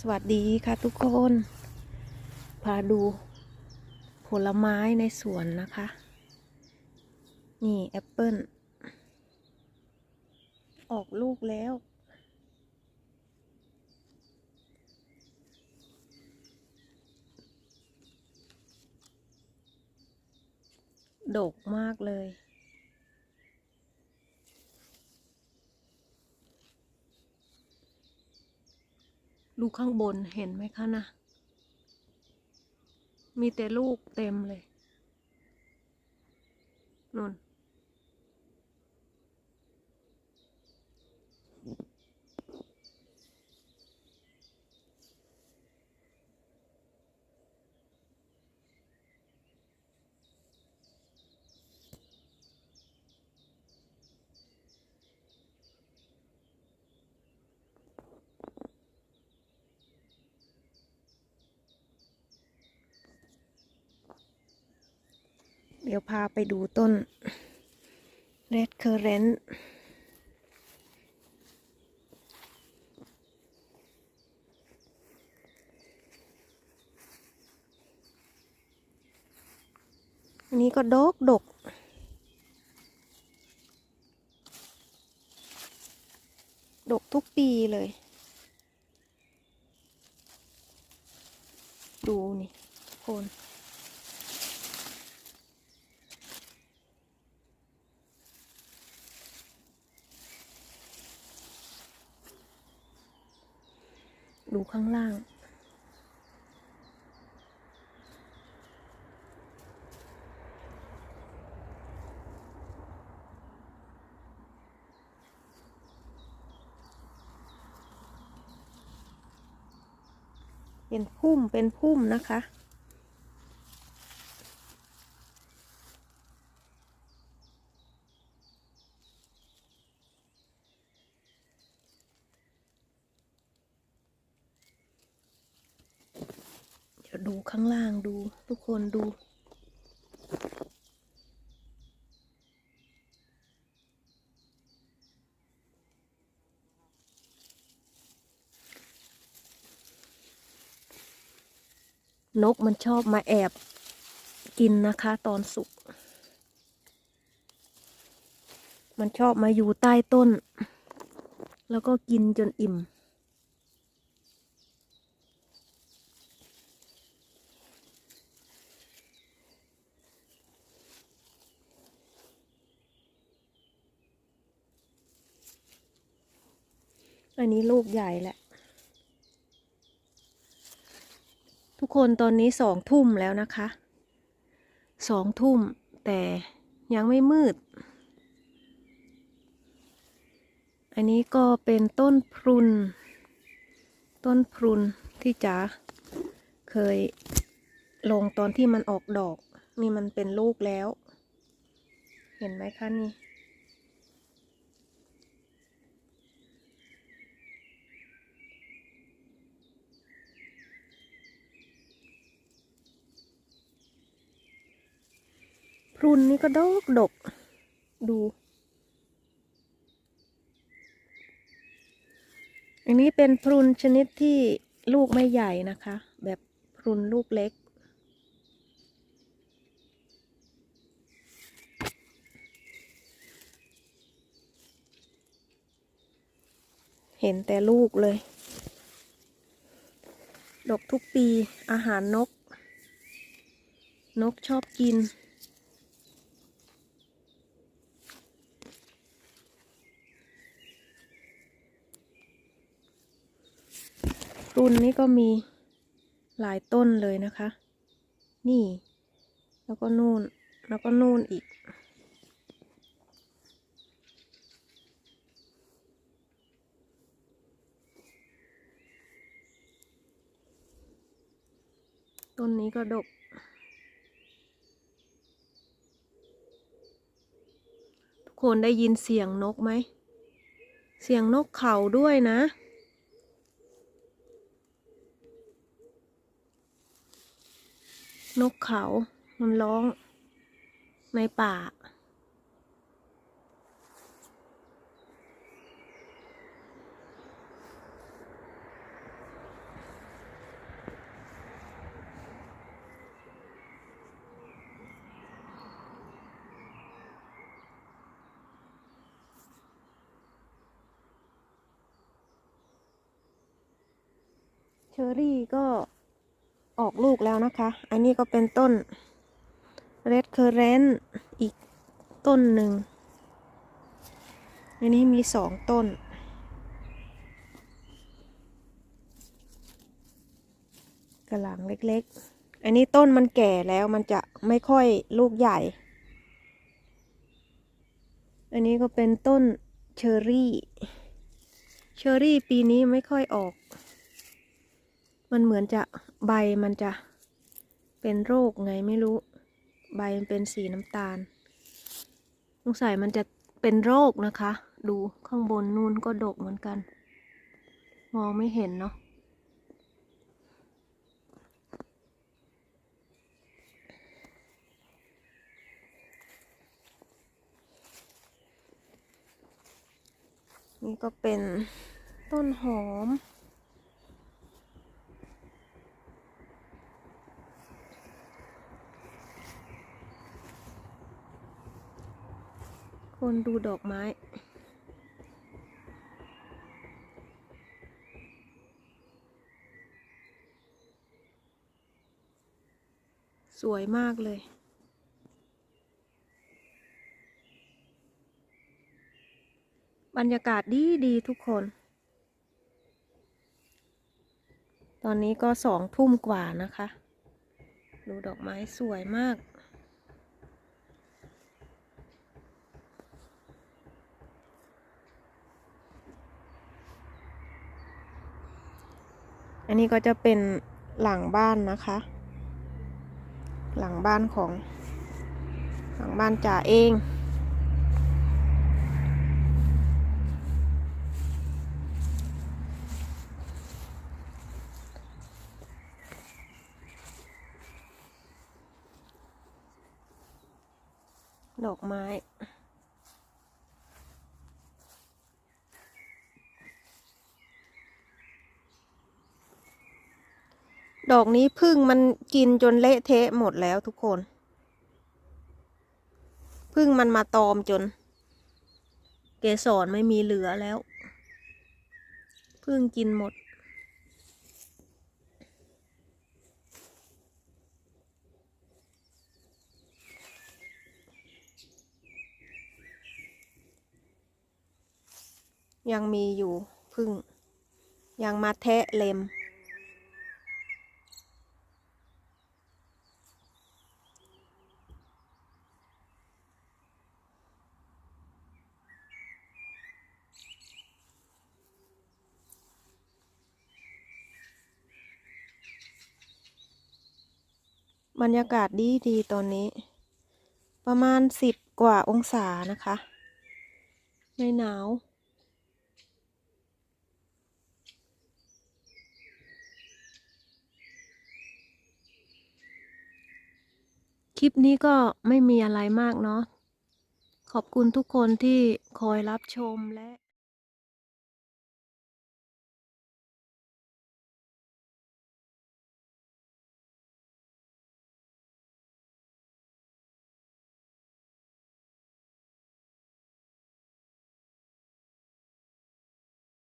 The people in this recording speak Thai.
สวัสดีค่ะทุกคน พาดูผลไม้ในสวนนะคะ นี่แอปเปิลออกลูกแล้ว ดกมากเลย ดูข้างบนเห็นไหมคะนะ มีแต่ลูกเต็มเลยนุ่น เดี๋ยวพาไปดูต้น Red Currant อันนี้ก็ดกดกดกทุกปีเลย ดูนี่ทุกคน ดูข้างล่าง เป็นพุ่มเป็นพุ่มนะคะ ดูข้างล่างดู ทุกคนดู นกมันชอบมาแอบกินนะคะตอนสุก มันชอบมาอยู่ใต้ต้น แล้วก็กินจนอิ่ม อันนี้ลูกใหญ่แหละ ทุกคนตอนนี้สองทุ่มแล้วนะคะ สองทุ่มแต่ยังไม่มืด อันนี้ก็เป็นต้นพรุน ต้นพรุนที่จ๋าเคยลงตอนที่มันออกดอก นี่มันเป็นลูกแล้ว เห็นไหมคะนี่ รุนนี่ก็ดกดก ดูอันนี้เป็นพรุนชนิดที่ลูกไม่ใหญ่นะคะ แบบพรุนลูกเล็ก เห็นแต่ลูกเลย ดกทุกปีอาหารนก นกชอบกิน รุ่นนี้ก็มีหลายต้นเลยนะคะ นี่ แล้วก็นู่น แล้วก็นู่นอีก ต้นนี้ก็ดก ทุกคนได้ยินเสียงนกไหม เสียงนกเขาด้วยนะ นกเขา มันร้อง ในป่า เชอรี่ก็ ออกลูกแล้วนะคะ อันนี้ก็เป็นต้นเรดเคอร์เรนอีกต้นหนึ่ง อันนี้มีสองต้น กระหลังเล็กๆ อันนี้ต้นมันแก่แล้วมันจะไม่ค่อยลูกใหญ่ อันนี้ก็เป็นต้นเชอรี่ เชอรี่ปีนี้ไม่ค่อยออก มันเหมือนจะใบมันจะเป็นโรคไงไม่รู้ ใบมันเป็นสีน้ำตาลสงสัยมันจะเป็นโรคนะคะ ดูข้างบนนู่นก็ดกเหมือนกัน มองไม่เห็นเนาะนี่ก็เป็นต้นหอม คนดูดอกไม้ สวยมากเลยบรรยากาศดีดีทุกคน ตอนนี้ก็สองทุ่มกว่านะคะ ดูดอกไม้สวยมาก นี้ก็จะเป็นหลังบ้านนะคะ หลังบ้านของ หลังบ้านจ่าเองดอกไม้ ดอกนี้พึ่งมันกินจนเละเทะหมดแล้วทุกคน พึ่งมันมาตอมจน เกสรไม่มีเหลือแล้ว พึ่งกินหมด ยังมีอยู่พึ่ง ยังมาแทะเล็ม บรรยากาศดีดีตอนนี้ ประมาณสิบกว่าองศานะคะ ไม่หนาว คลิปนี้ก็ไม่มีอะไรมากเนาะขอบคุณทุกคนที่คอยรับชมและ